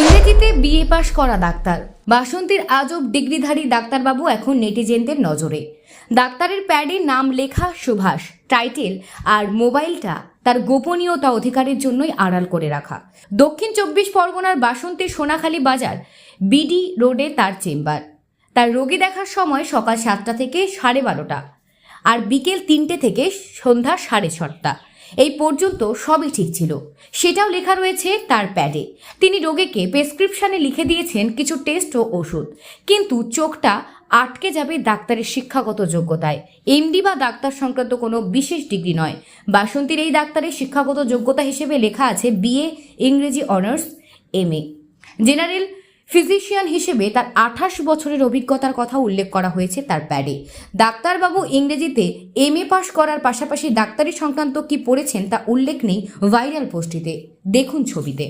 ইংরেজিতে বিএ পাশ করা ডাক্তার। বাসন্তীর আজব ডিগ্রিধারী ডাক্তারবাবু এখন নেটিজেনদের নজরে। ডাক্তারের প্যাডে নাম লেখা সুভাষ, টাইটেল আর মোবাইলটা তার গোপনীয়তা অধিকারের জন্যই আড়াল করে রাখা। দক্ষিণ চব্বিশ পরগনার বাসন্তীর সোনাখালী বাজার, বিডি রোডে তার চেম্বার। তার রোগী দেখার সময় সকাল সাতটা থেকে সাড়ে বারোটা আর বিকেল তিনটে থেকে সন্ধ্যা সাড়ে ছটা। এই পর্যন্ত সবই ঠিক ছিল। সেটাও লেখা রয়েছে তার প্যাডে। তিনি রোগীকে প্রেসক্রিপশনে লিখে দিয়েছেন কিছু টেস্ট ও ওষুধ। কিন্তু চোখটা আটকে যাবে ডাক্তারের শিক্ষাগত যোগ্যতায়। এমডি বা ডাক্তার সংক্রান্ত কোনো বিশেষ ডিগ্রি নয়। বাসন্তীর এই ডাক্তারের শিক্ষাগত যোগ্যতা হিসেবে লেখা আছে বিএ ইংরেজি honours, M A. General physician হিসেবে তার আঠাশ বছরের অভিজ্ঞতার কথা উল্লেখ করা হয়েছে তার প্যাডে। ডাক্তারবাবু ইংরেজিতে এম এ পাশ করার পাশাপাশি ডাক্তারি সংক্রান্ত কি পড়েছেন তা উল্লেখ নেই ভাইরাল পোস্টটিতে। দেখুন ছবিতে।